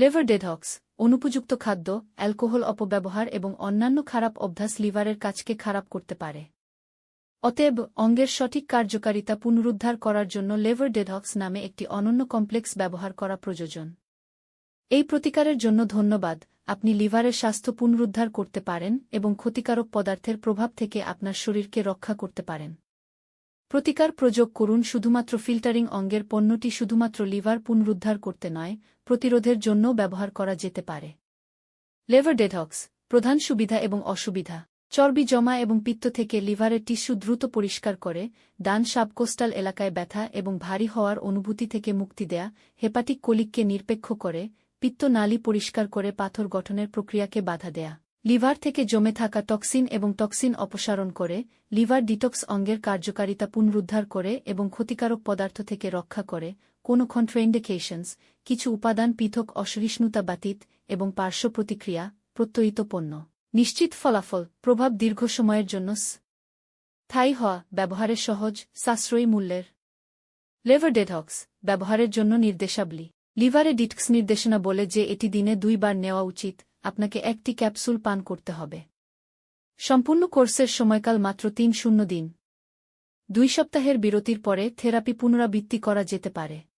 Lever ডেডহক্স অনুপযুক্ত খাদ্য, alcohol অপব্যবহার এবং অন্যান্য খারাপ অভ্যাস লিভারের কাজকে খারাপ করতে পারে। অতএব, অঙ্গের সঠিক কার্যকারিতা পুনরুদ্ধার করার জন্য লেভার ডেডহক্স নামে একটি অনন্য কমপ্লেক্স ব্যবহার করা প্রয়োজন। এই প্রতিকারের জন্য ধন্যবাদ, আপনি লিভারের স্বাস্থ্য পুনরুদ্ধার করতে পারেন এবং ক্ষতিকারক পদার্থের প্রভাব থেকে আপনার শরীরকে রক্ষা করতে পারেন। প্রতিকার প্রযোগ করুন শুধুমাত্র ফিল্টারিং অঙ্গের পণ্যটি শুধুমাত্র লিভার পুনরুদ্ধার করতে নয়, প্রতিরোধের জন্যও ব্যবহার করা যেতে পারে। লেভার ডেডহক্স প্রধান সুবিধা এবং অসুবিধা। চর্বি জমা এবং পিত্ত থেকে লিভারের টিস্যু দ্রুত পরিষ্কার করে, ডান সাবকোস্টাল এলাকায় ব্যথা এবং ভারী হওয়ার অনুভূতি থেকে মুক্তি দেয়া, হেপাটিক কলিককে নিরপেক্ষ করে, পিত্ত নালী পরিষ্কার করে পাথর গঠনের প্রক্রিয়াকে বাধা দেয়া। লিভার থেকে জমে থাকা টক্সিন এবং টক্সিন অপসারণ করে, লিভার ডিটক্স অঙ্গের কার্যকারিতা পুনরুদ্ধার করে এবং ক্ষতিকারক পদার্থ থেকে রক্ষা করে, কোনো কন্ট্রেইন্ডিকেশনস কিছু উপাদান পৃথক অসহিষ্ণুতা বাতিত এবং পার্শ্ব প্রতিক্রিয়া, প্রত্যয়িত পণ্য। নিশ্চিত ফলাফল, প্রভাব দীর্ঘ সময়ের জন্য স্থায়ী হওয়া ব্যবহারের সহজ, সাশ্রয়ী মূল্যের। লেভার ডেডহক্স ব্যবহারের জন্য নির্দেশাবলী। লিভারে ডিটক্স নির্দেশনা বলে যে এটি দিনে দুইবার নেওয়া উচিত আপনাকে একটি ক্যাপসুল পান করতে হবে। সম্পূর্ণ কোর্সের সময়কাল মাত্র তিন শূন্য দিন। দুই সপ্তাহের বিরতির পরে থেরাপি পুনরাবৃত্তি করা যেতে পারে।